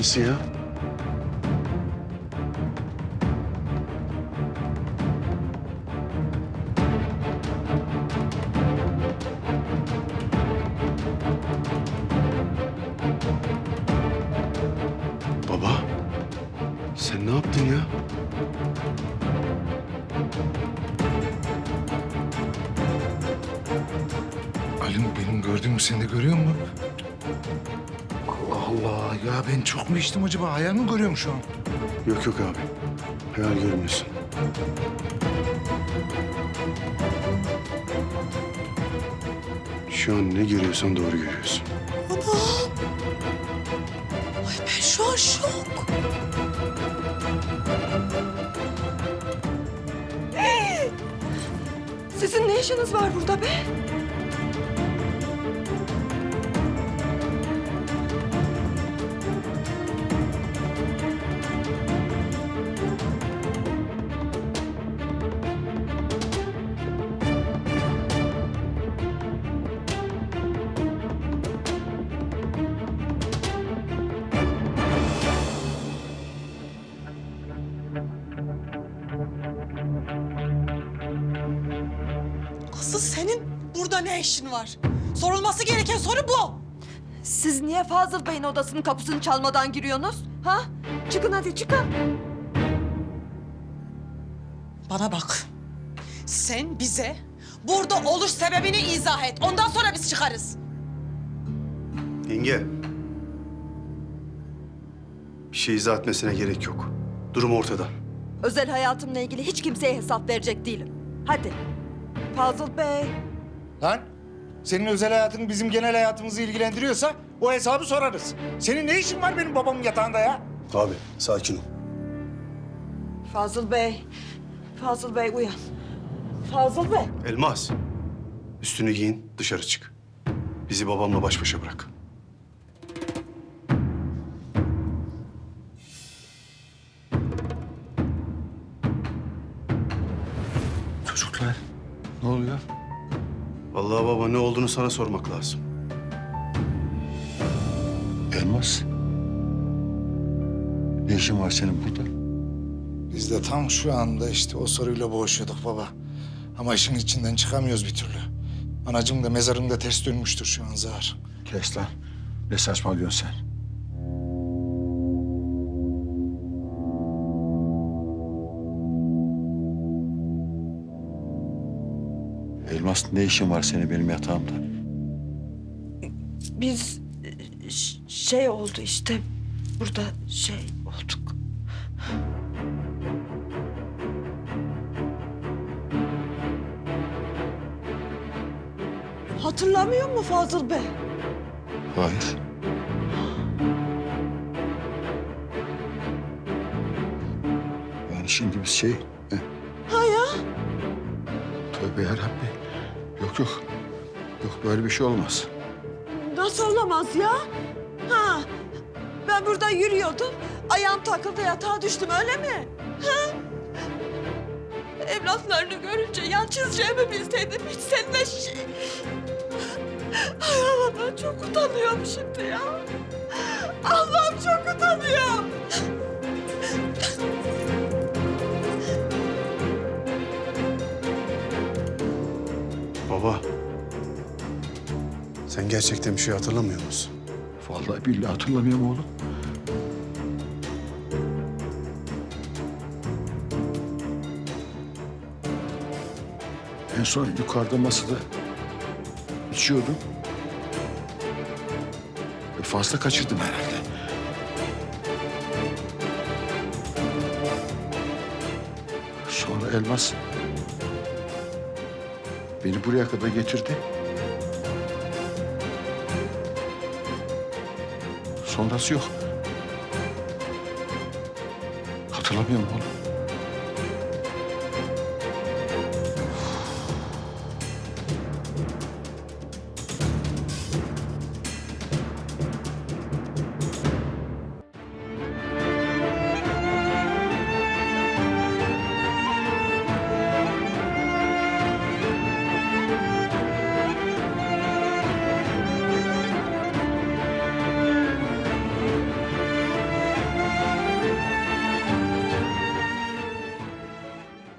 Nasıl ya? Baba, sen ne yaptın ya? Halim benim gördüğümü sen de görüyor musun? Allah Allah ya ben çok mu içtim acaba? Hayal mi görüyorum şu an? Yok yok abi. Hayal görmüyorsun. Şu an ne görüyorsan doğru görüyorsun. Ay ben şu an şok. Sizin ne işiniz var burada be? Senin burada ne işin var? Sorulması gereken soru bu. Siz niye Fazıl Bey'in odasının kapısını çalmadan giriyorsunuz? Ha? Çıkın hadi çıkın. Bana bak. Sen bize burada oluş sebebini izah et. Ondan sonra biz çıkarız. Yenge. Bir şey izah etmesine gerek yok. Durum ortada. Özel hayatımla ilgili hiç kimseye hesap verecek değilim. Hadi. Fazıl Bey. Lan senin özel hayatın bizim genel hayatımızı ilgilendiriyorsa o hesabı sorarız. Senin ne işin var benim babamın yatağında ya? Abi sakin ol. Fazıl Bey. Fazıl Bey uyan. Fazıl Bey. Elmas. Üstünü giyin dışarı çık. Bizi babamla baş başa bırak. Çocuklar ne oluyor? Vallahi baba ne olduğunu sana sormak lazım. Elmas. Ne işin var senin burada? Biz de tam şu anda işte o soruyla boğuşuyorduk baba. Ama işin içinden çıkamıyoruz bir türlü. Anacığım da mezarında ters dönmüştür şu an Zahar. Kes lan. Ne saçmalıyorsun sen? Elmas ne işin var senin benim yatağımda? Biz e, şey oldu işte. Burada şey olduk. Hatırlamıyor mu Fazıl Bey? Hayır. Yani şimdi biz şey... eh, Ha ya? Tövbe yarabbi. Yok yok. Yok böyle bir şey olmaz. Nasıl olamaz ya? Ha? Ben burada yürüyordum. Ayağım takıldı yatağa düştüm öyle mi? Ha? Evlatlarını görünce yan çizeceğimi bilseydim hiç seninle şey... Ay Allah ben çok utanıyorum şimdi ya. Allah'ım çok utanıyorum. Sen gerçekten bir şey hatırlamıyor musun? Vallahi billahi hatırlamıyorum oğlum. En son yukarıda masada içiyordum. E, Fazla kaçırdım herhalde. Sonra Elmas beni buraya kadar getirdi. Sonrası yok. Hatırlamıyorum oğlum.